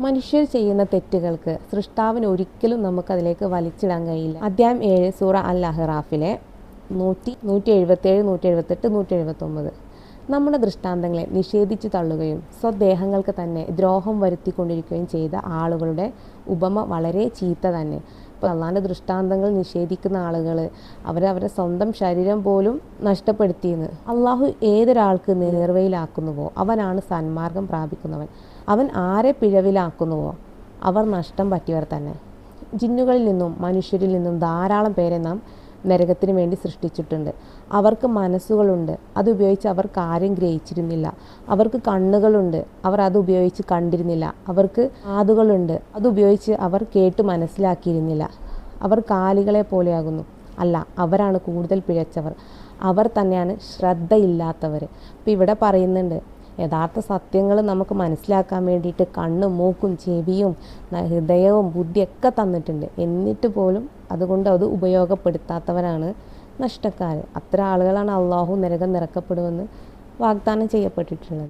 മനുഷ്യർ ചെയ്യുന്ന തെറ്റുകൾക്ക് സൃഷ്ടാവിന് ഒരിക്കലും നമുക്കതിലേക്ക് വലിച്ചിടാൻ കഴിയില്ല. അധ്യായം ഏഴ് സൂറ അൽ അഹ്റാഫിലെ നൂറ്റി നൂറ്റി എഴുപത്തേഴ് നൂറ്റി എഴുപത്തെട്ട് നൂറ്റി എഴുപത്തൊമ്പത് നമ്മുടെ ദൃഷ്ടാന്തങ്ങളെ നിഷേധിച്ചു തള്ളുകയും സ്വദേഹങ്ങൾക്ക് തന്നെ ദ്രോഹം വരുത്തിക്കൊണ്ടിരിക്കുകയും ചെയ്ത ആളുകളുടെ ഉപമ വളരെ ചീത്ത തന്നെ. ഇപ്പോൾ അള്ളാന്റെ ദൃഷ്ടാന്തങ്ങൾ നിഷേധിക്കുന്ന ആളുകൾ അവരവരുടെ സ്വന്തം ശരീരം പോലും നഷ്ടപ്പെടുത്തിയെന്ന് അള്ളാഹു ഏതൊരാൾക്ക് നേർവയിലാക്കുന്നുവോ അവനാണ് സന്മാർഗം പ്രാപിക്കുന്നവൻ. അവൻ ആരെ പിഴവിലാക്കുന്നുവോ അവർ നഷ്ടം പറ്റിയവർ തന്നെ. ജിന്നുകളിൽ നിന്നും മനുഷ്യരിൽ നിന്നും ധാരാളം പേരെ നാം നരകത്തിന് വേണ്ടി സൃഷ്ടിച്ചിട്ടുണ്ട്. അവർക്ക് മനസ്സുകളുണ്ട്. അതുപയോഗിച്ച് അവർ കാര്യം ഗ്രഹിച്ചിരുന്നില്ല. അവർക്ക് കണ്ണുകളുണ്ട്. അവർ അത് ഉപയോഗിച്ച് കണ്ടിരുന്നില്ല. അവർക്ക് കാതുകളുണ്ട് അതുപയോഗിച്ച് അവർ കേട്ട് മനസ്സിലാക്കിയിരുന്നില്ല. അവർ കാലികളെ പോലെയാകുന്നു. അല്ല അവരാണ് കൂടുതൽ പിഴച്ചവർ. അവർ തന്നെയാണ് ശ്രദ്ധയില്ലാത്തവർ. ഇപ്പം ഇവിടെ പറയുന്നുണ്ട് യഥാർത്ഥ സത്യങ്ങൾ നമുക്ക് മനസ്സിലാക്കാൻ വേണ്ടിയിട്ട് കണ്ണും മൂക്കും ചെവിയും ഹൃദയവും ബുദ്ധിയൊക്കെ തന്നിട്ടുണ്ട്. എന്നിട്ട് പോലും അതുകൊണ്ട് അത് ഉപയോഗപ്പെടുത്താത്തവരാണ് നഷ്ടക്കാർ അത്ര ആളുകളാണ് അള്ളാഹു നരകം നിറക്കപ്പെടുമെന്ന് വാഗ്ദാനം ചെയ്യപ്പെട്ടിട്ടുള്ളത്.